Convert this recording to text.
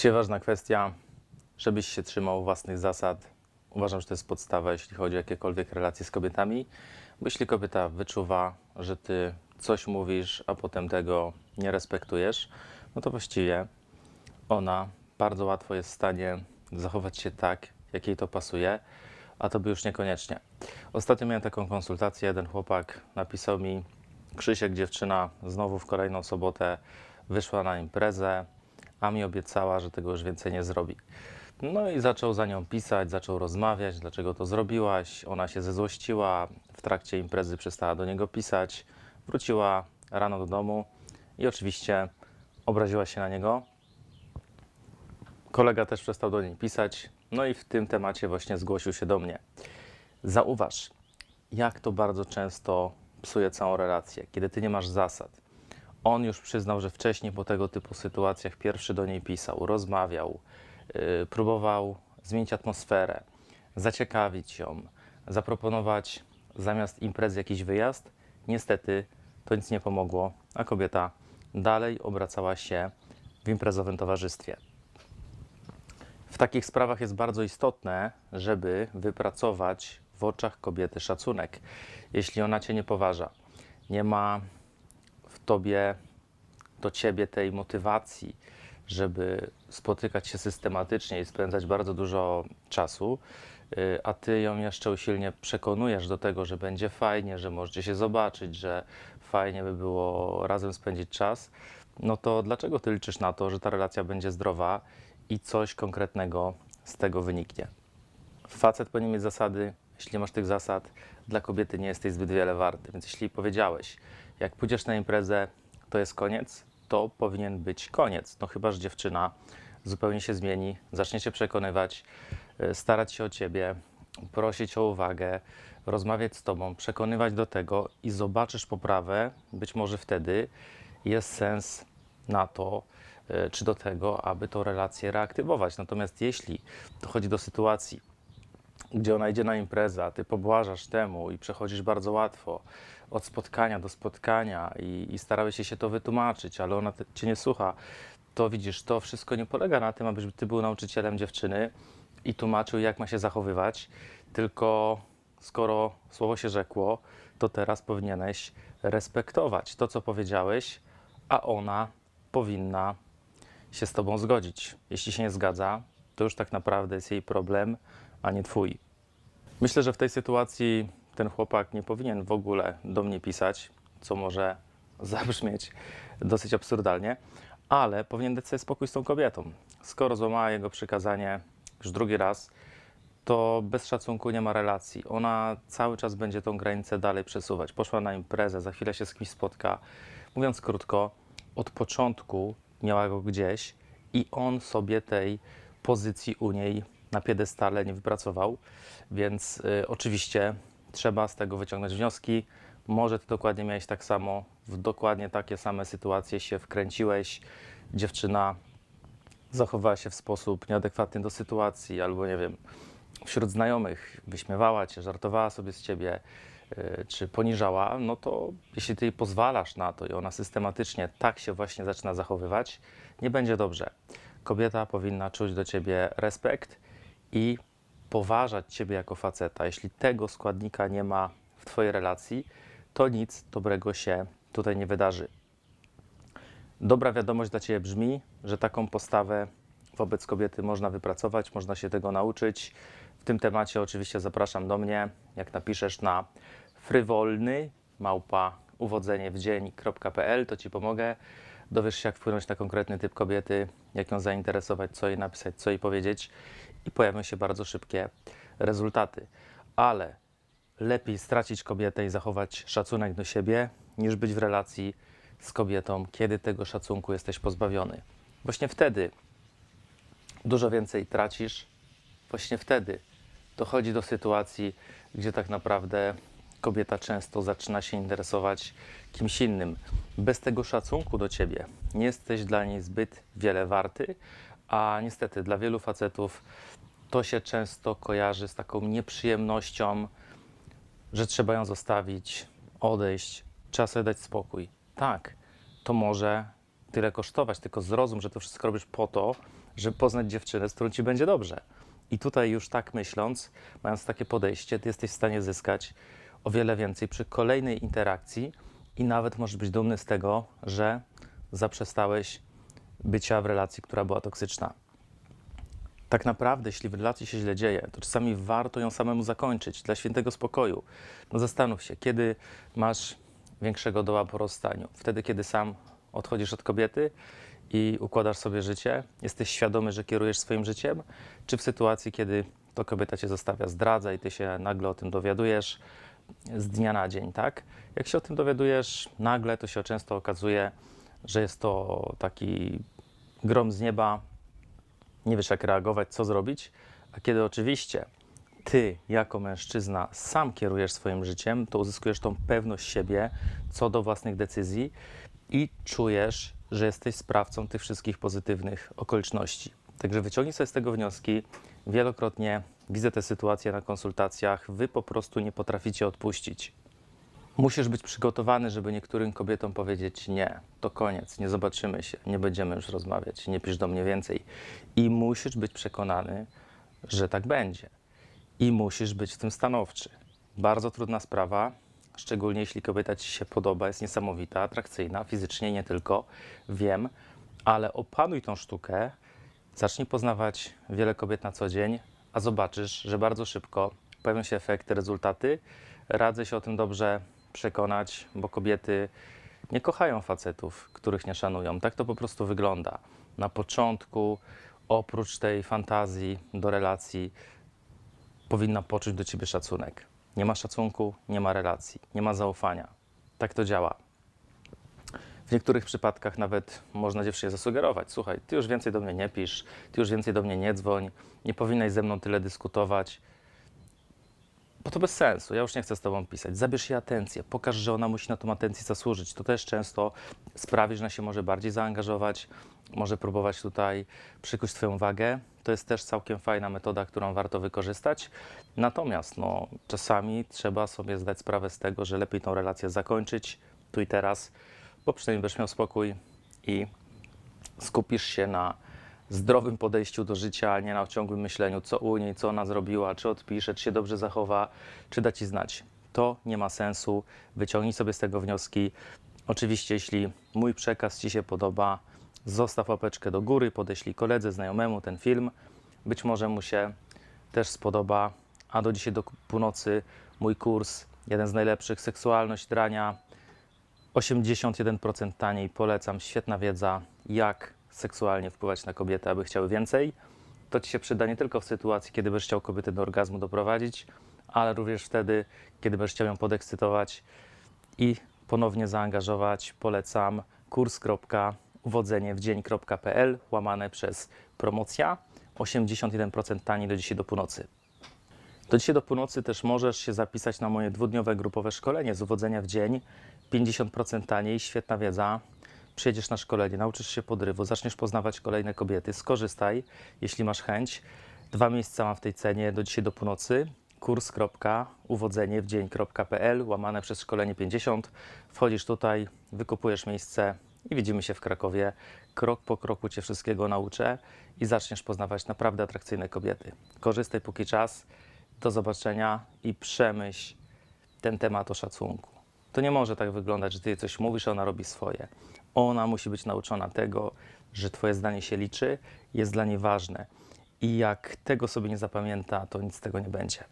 Dzisiaj ważna kwestia, żebyś się trzymał własnych zasad. Uważam, że to jest podstawa, jeśli chodzi o jakiekolwiek relacje z kobietami, bo jeśli kobieta wyczuwa, że ty coś mówisz, a potem tego nie respektujesz, no to właściwie ona bardzo łatwo jest w stanie zachować się tak, jak jej to pasuje, a to by już niekoniecznie. Ostatnio miałem taką konsultację, jeden chłopak napisał mi, Krzysiek, dziewczyna, znowu w kolejną sobotę wyszła na imprezę, a mi obiecała, że tego już więcej nie zrobi. No i zaczął za nią pisać, zaczął rozmawiać, dlaczego to zrobiłaś. Ona się zezłościła, w trakcie imprezy przestała do niego pisać, wróciła rano do domu i oczywiście obraziła się na niego. Kolega też przestał do niej pisać, no i w tym temacie właśnie zgłosił się do mnie. Zauważ, jak to bardzo często psuje całą relację, kiedy ty nie masz zasad. On już przyznał, że wcześniej po tego typu sytuacjach pierwszy do niej pisał, rozmawiał, yy, próbował zmienić atmosferę, zaciekawić ją, zaproponować zamiast imprezy jakiś wyjazd. Niestety to nic nie pomogło, a kobieta dalej obracała się w imprezowym towarzystwie. W takich sprawach jest bardzo istotne, żeby wypracować w oczach kobiety szacunek. Jeśli ona cię nie poważa, nie ma w tobie, do ciebie tej motywacji, żeby spotykać się systematycznie i spędzać bardzo dużo czasu, y, a ty ją jeszcze usilnie przekonujesz do tego, że będzie fajnie, że możecie się zobaczyć, że fajnie by było razem spędzić czas, no to dlaczego ty liczysz na to, że ta relacja będzie zdrowa i coś konkretnego z tego wyniknie? Facet powinien mieć zasady. Jeśli nie masz tych zasad, dla kobiety nie jesteś zbyt wiele warty. Więc jeśli powiedziałeś, jak pójdziesz na imprezę, to jest koniec, to powinien być koniec. No chyba, że dziewczyna zupełnie się zmieni, zacznie się przekonywać, y, starać się o ciebie, prosić o uwagę, rozmawiać z tobą, przekonywać do tego i zobaczysz poprawę, być może wtedy jest sens na to, y, czy do tego, aby tą relację reaktywować. Natomiast jeśli dochodzi do sytuacji, gdzie ona idzie na imprezę, a ty pobłażasz temu i przechodzisz bardzo łatwo od spotkania do spotkania i, i starałeś się, to wytłumaczyć, ale ona te, cię nie słucha, to widzisz, to wszystko nie polega na tym, abyś ty był nauczycielem dziewczyny i tłumaczył, jak ma się zachowywać, tylko skoro słowo się rzekło, to teraz powinieneś respektować to, co powiedziałeś, a ona powinna się z tobą zgodzić. Jeśli się nie zgadza, to już tak naprawdę jest jej problem, a nie twój. Myślę, że w tej sytuacji ten chłopak nie powinien w ogóle do mnie pisać, co może zabrzmieć dosyć absurdalnie, ale powinien dać sobie spokój z tą kobietą. Skoro złamała jego przykazanie już drugi raz, to bez szacunku nie ma relacji. Ona cały czas będzie tą granicę dalej przesuwać. Poszła na imprezę, za chwilę się z kimś spotka. Mówiąc krótko, od początku miała go gdzieś i on sobie tej pozycji u niej na piedestale nie wypracował, więc y, oczywiście trzeba z tego wyciągnąć wnioski. Może ty dokładnie miałeś tak samo, w dokładnie takie same sytuacje się wkręciłeś. Dziewczyna zachowała się w sposób nieadekwatny do sytuacji, albo nie wiem, wśród znajomych wyśmiewała cię, żartowała sobie z ciebie, y, czy poniżała, no to jeśli ty jej pozwalasz na to i ona systematycznie tak się właśnie zaczyna zachowywać, nie będzie dobrze. Kobieta powinna czuć do ciebie respekt i poważać ciebie jako faceta. Jeśli tego składnika nie ma w twojej relacji, to nic dobrego się tutaj nie wydarzy. Dobra wiadomość dla ciebie brzmi, że taką postawę wobec kobiety można wypracować, można się tego nauczyć. W tym temacie oczywiście zapraszam do mnie, jak napiszesz na frywolny małpa uwodzenie w dzień.pl, to ci pomogę. Dowiesz się, jak wpłynąć na konkretny typ kobiety, jak ją zainteresować, co jej napisać, co jej powiedzieć i pojawią się bardzo szybkie rezultaty. Ale lepiej stracić kobietę i zachować szacunek do siebie, niż być w relacji z kobietą, kiedy tego szacunku jesteś pozbawiony. Właśnie wtedy dużo więcej tracisz, właśnie wtedy dochodzi do sytuacji, gdzie tak naprawdę kobieta często zaczyna się interesować kimś innym. Bez tego szacunku do ciebie nie jesteś dla niej zbyt wiele warty, a niestety dla wielu facetów to się często kojarzy z taką nieprzyjemnością, że trzeba ją zostawić, odejść, trzeba sobie dać spokój. Tak, to może tyle kosztować, tylko zrozum, że to wszystko robisz po to, żeby poznać dziewczynę, z którą ci będzie dobrze. I tutaj już tak myśląc, mając takie podejście, ty jesteś w stanie zyskać o wiele więcej przy kolejnej interakcji i nawet możesz być dumny z tego, że zaprzestałeś bycia w relacji, która była toksyczna. Tak naprawdę, jeśli w relacji się źle dzieje, to czasami warto ją samemu zakończyć dla świętego spokoju. No zastanów się, kiedy masz większego doła po rozstaniu? Wtedy, kiedy sam odchodzisz od kobiety i układasz sobie życie, jesteś świadomy, że kierujesz swoim życiem, czy w sytuacji, kiedy to kobieta cię zostawia, zdradza i ty się nagle o tym dowiadujesz z dnia na dzień, tak? Jak się o tym dowiadujesz nagle, to się często okazuje, że jest to taki grom z nieba, nie wiesz jak reagować, co zrobić, a kiedy oczywiście ty jako mężczyzna sam kierujesz swoim życiem, to uzyskujesz tą pewność siebie co do własnych decyzji i czujesz, że jesteś sprawcą tych wszystkich pozytywnych okoliczności. Także wyciągnij sobie z tego wnioski. Wielokrotnie widzę te sytuacje na konsultacjach. Wy po prostu nie potraficie odpuścić. Musisz być przygotowany, żeby niektórym kobietom powiedzieć nie, to koniec, nie zobaczymy się, nie będziemy już rozmawiać, nie pisz do mnie więcej. I musisz być przekonany, że tak będzie. I musisz być w tym stanowczy. Bardzo trudna sprawa, szczególnie jeśli kobieta ci się podoba, jest niesamowita, atrakcyjna, fizycznie nie tylko, wiem, ale opanuj tą sztukę, zacznij poznawać wiele kobiet na co dzień, a zobaczysz, że bardzo szybko pojawią się efekty, rezultaty. Radzę się o tym dobrze przekonać, bo kobiety nie kochają facetów, których nie szanują. Tak to po prostu wygląda. Na początku, oprócz tej fantazji do relacji, powinna poczuć do ciebie szacunek. Nie ma szacunku, nie ma relacji, nie ma zaufania. Tak to działa. W niektórych przypadkach nawet można dziewczynie zasugerować: Słuchaj, ty już więcej do mnie nie pisz, ty już więcej do mnie nie dzwoń, nie powinnaś ze mną tyle dyskutować. Bo to bez sensu, ja już nie chcę z tobą pisać. Zabierz jej atencję, pokaż, że ona musi na tą atencję zasłużyć. To też często sprawi, że ona się może bardziej zaangażować, może próbować tutaj przykuć twoją uwagę. To jest też całkiem fajna metoda, którą warto wykorzystać. Natomiast no, czasami trzeba sobie zdać sprawę z tego, że lepiej tą relację zakończyć tu i teraz, bo przynajmniej będziesz miał spokój i skupisz się na zdrowym podejściu do życia, a nie na ciągłym myśleniu, co u niej, co ona zrobiła, czy odpisze, czy się dobrze zachowa, czy da ci znać. To nie ma sensu. Wyciągnij sobie z tego wnioski. Oczywiście, jeśli mój przekaz ci się podoba, zostaw łapeczkę do góry, podeślij koledze, znajomemu ten film. Być może mu się też spodoba. A do dzisiaj do północy mój kurs, jeden z najlepszych, seksualność drania, 81% taniej, polecam, świetna wiedza, jak seksualnie wpływać na kobiety, aby chciały więcej. To Ci się przyda nie tylko w sytuacji, kiedy będziesz chciał kobietę do orgazmu doprowadzić, ale również wtedy, kiedy będziesz chciał ją podekscytować i ponownie zaangażować. Polecam kurs.uwodzeniewdzień.pl łamane przez promocja. 81% taniej do dzisiaj do północy. Do dzisiaj do północy też możesz się zapisać na moje dwudniowe grupowe szkolenie z uwodzenia w dzień. 50% taniej, świetna wiedza. Przyjedziesz na szkolenie, nauczysz się podrywu, zaczniesz poznawać kolejne kobiety. Skorzystaj, jeśli masz chęć. Dwa miejsca mam w tej cenie do dzisiaj do północy. kurs.uwodzeniewdzień.pl łamane przez szkolenie 50. Wchodzisz tutaj, wykupujesz miejsce i widzimy się w Krakowie. Krok po kroku Cię wszystkiego nauczę i zaczniesz poznawać naprawdę atrakcyjne kobiety. Korzystaj póki czas. Do zobaczenia i przemyśl ten temat o szacunku. To nie może tak wyglądać, że ty coś mówisz, a ona robi swoje. Ona musi być nauczona tego, że twoje zdanie się liczy, jest dla niej ważne. I jak tego sobie nie zapamięta, to nic z tego nie będzie.